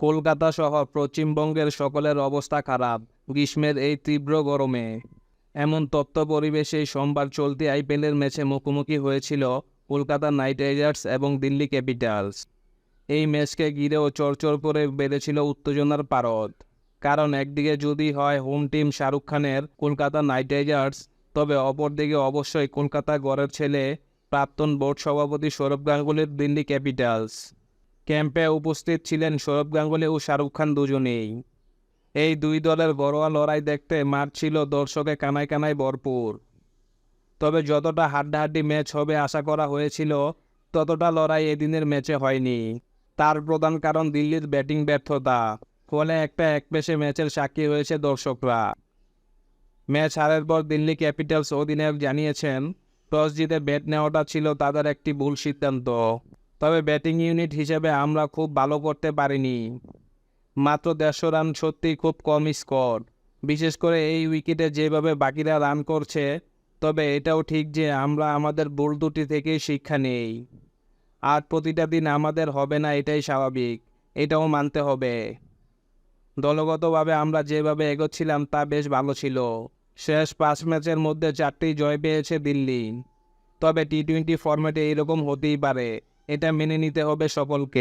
কলকাতা সহ পশ্চিমবঙ্গের সকলের অবস্থা খারাপ। গ্রীষ্মের এই তীব্র গরমে। এমন তপ্ত পরিবেশে সোমবার চলতি আইপিএলের ম্যাচে মুখোমুখি হয়েছিল কলকাতা নাইট রাইডার্স এবং দিল্লি ক্যাপিটালস। এই ম্যাচকে ঘিরেও চরচর করে বেড়েছিল উত্তেজনার পারদ। কারণ একদিকে যদি হয় হোম টিম শাহরুখ খানের কলকাতা নাইট রাইডার্স, তবে অপরদিকে অবশ্যই কলকাতা গড়ের ছেলে প্রাক্তন বোর্ড সভাপতি সৌরভ গাঙ্গুলির দিল্লি ক্যাপিটালস। ক্যাম্পে উপস্থিত ছিলেন সৌরভ গাঙ্গুলি ও শাহরুখ খান দুজনেই। এই দুই দলের বড়োয়া লড়াই দেখতে মাঠ ছিল দর্শকে কানায় কানায় ভরপুর। তবে যতটা হাড্ডাহাড্ডি ম্যাচ হবে আশা করা হয়েছিল, ততটা লড়াই এদিনের ম্যাচে হয়নি। তার প্রধান কারণ দিল্লির ব্যাটিং ব্যর্থতা, ফলে একটা একপেশে ম্যাচের সাক্ষী হয়েছে দর্শকরা। ম্যাচ হারের পর দিল্লি ক্যাপিটালস অধিনায়ক জানিয়েছেন, টস জিতে ব্যাট নেওয়াটা ছিল তাদের একটি ভুল সিদ্ধান্ত। তবে ব্যাটিং ইউনিট হিসেবে আমরা খুব ভালো করতে পারিনি। মাত্র দেড়শো রান সত্যিই খুব কম স্কোর। বিশেষ করে এই উইকেটে যেভাবে বাকিরা রান করছে, তবে এটাও ঠিক যে আমরা আমাদের ভুল দুটি থেকেই শিক্ষা নেই। আর প্রতিটা দিন আমাদের হবে না এটাই স্বাভাবিক, এটাও মানতে হবে। দলগতভাবে আমরা যেভাবে এগোচ্ছিলাম তা বেশ ভালো ছিল। শেষ পাঁচ ম্যাচের মধ্যে চারটি জয় পেয়েছে দিল্লি। তবে টি টোয়েন্টি ফরম্যাটে এরকম হতেই পারে। এটা মেনে নিতে হবে সকলকে।